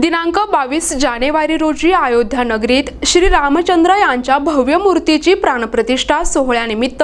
दिनांक बावीस जानेवारी रोजी अयोध्या नगरीत श्री रामचंद्र यांच्या भव्य मूर्तीची प्राणप्रतिष्ठा सोहळ्यानिमित्त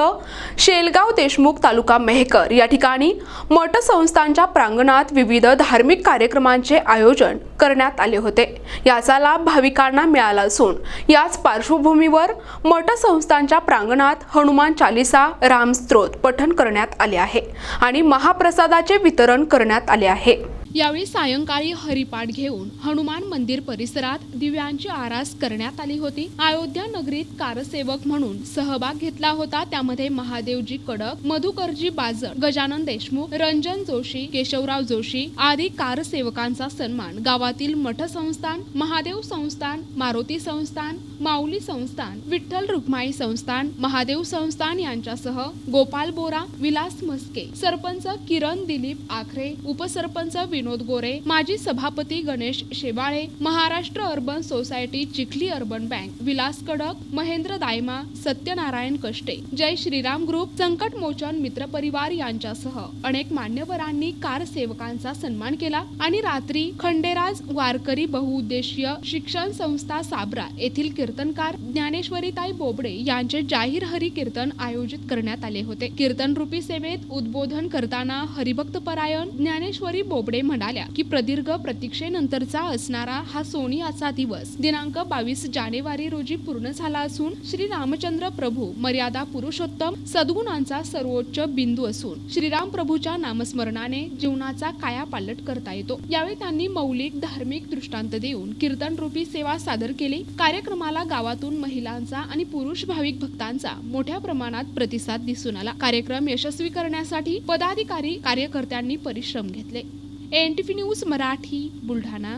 शेलगाव देशमुख तालुका मेहकर या ठिकाणी मठ संस्थांच्या प्रांगणात विविध धार्मिक कार्यक्रमांचे आयोजन करण्यात आले होते. याचा लाभ भाविकांना मिळाला असून याच पार्श्वभूमीवर मठ संस्थांच्या प्रांगणात हनुमान चालिसा रामस्त्रोत पठण करण्यात आले आहे आणि महाप्रसादाचे वितरण करण्यात आले आहे. यावेळी सायंकाळी हरिपाठ घेऊन हनुमान मंदिर परिसरात दिव्यांची आरास करण्यात आली होती. अयोध्या नगरीत कारसेवक म्हणून सहभाग घेतला होता. त्यामध्ये महादेवजी कडक मधुकरजी बाजळ गजानन देशमुख रंजन जोशी केशवराव जोशी आदी कारसेवकांचा सन्मान. गावातील मठ संस्थान महादेव संस्थान मारुती संस्थान माऊली संस्थान विठ्ठल रुक्माई संस्थान महादेव संस्थान यांच्यासह गोपाल बोरा विलास मस्के सरपंच किरण दिलीप आखरे उपसरपंच विनोद गोरे माजी सभापती Ganesh Shewale Maharashtra urban society Chikhli urban bank Vilas Kadak Mahendra Daima Satyanarayan Kashte Jai Shriram group Sankat Mochan Mitra परिवार यांच्यासह अनेक मान्यवरांनी कार सेवकांचा सन्मान केला आणि रात्री खंडेराज वारकरी बहुउद्देशीय शिक्षण संस्था साबरा येथील कीर्तनकार ज्ञानेश्वरीताई बोबडे यांचे जाहीर हरी कीर्तन आयोजित करण्यात आले होते. कीर्तन रूपी सेवेत उद्बोधन करताना हरिभक्त परायण ज्ञानेश्वरी बोबडे म्हणाल्या की प्रदीर्घ प्रतीक्षेनंतरचा असणारा हा सोनियाचा दिवस दिनांक बावीस जानेवारी रोजी पूर्ण झाला असून श्री रामचंद्र प्रभू मर्यादा पुरुषोत्तम सद्गुणांचा सर्वोच्च बिंदू असून श्रीराम प्रभूच्या नामस्मरणाने जीवनाचा कायापालट करता येतो. यावेळी त्यांनी मौलिक धार्मिक दृष्टांत देऊन कीर्तन रूपी सेवा सादर केली. कार्यक्रमाला गावातून महिलांचा आणि पुरुष भाविक भक्तांचा मोठ्या प्रमाणात प्रतिसाद दिसून आला. कार्यक्रम यशस्वी करण्यासाठी पदाधिकारी कार्यकर्त्यांनी परिश्रम घेतले. N T V news Marathi Buldhana.